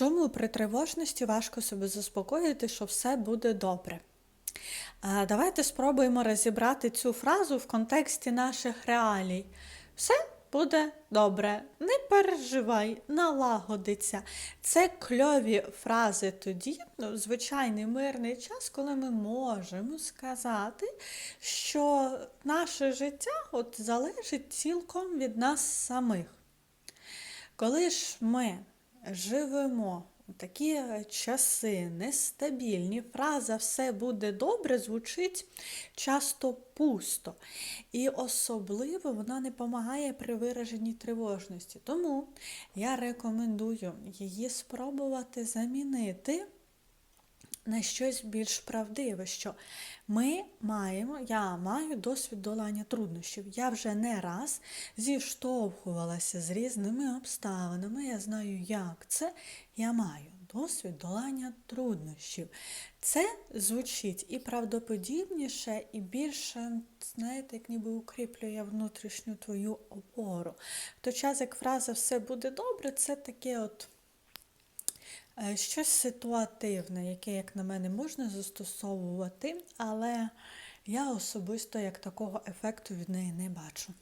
Чому при тривожності важко себе заспокоїти, що все буде добре? Давайте спробуємо розібрати цю фразу в контексті наших реалій. Все буде добре, не переживай, налагодиться. Це кльові фрази тоді, ну, звичайний мирний час, коли ми можемо сказати, що наше життя от залежить цілком від нас самих. Коли ж ми живемо у такі часи нестабільні, фраза все буде добре звучить часто пусто. І особливо вона не допомагає при вираженні тривожності. Тому я рекомендую її спробувати замінити щось більш правдиве, що ми маємо, я маю досвід долання труднощів. Я вже не раз зіштовхувалася з різними обставинами. Я знаю, як це. Я маю досвід долання труднощів. Це звучить і правдоподібніше, і більше, знаєте, як ніби укріплює внутрішню твою опору. В той час, як фраза все буде добре, це таке от. Е, Щось ситуативне, яке, як на мене, можна застосовувати, але я особисто як такого ефекту від неї не бачу.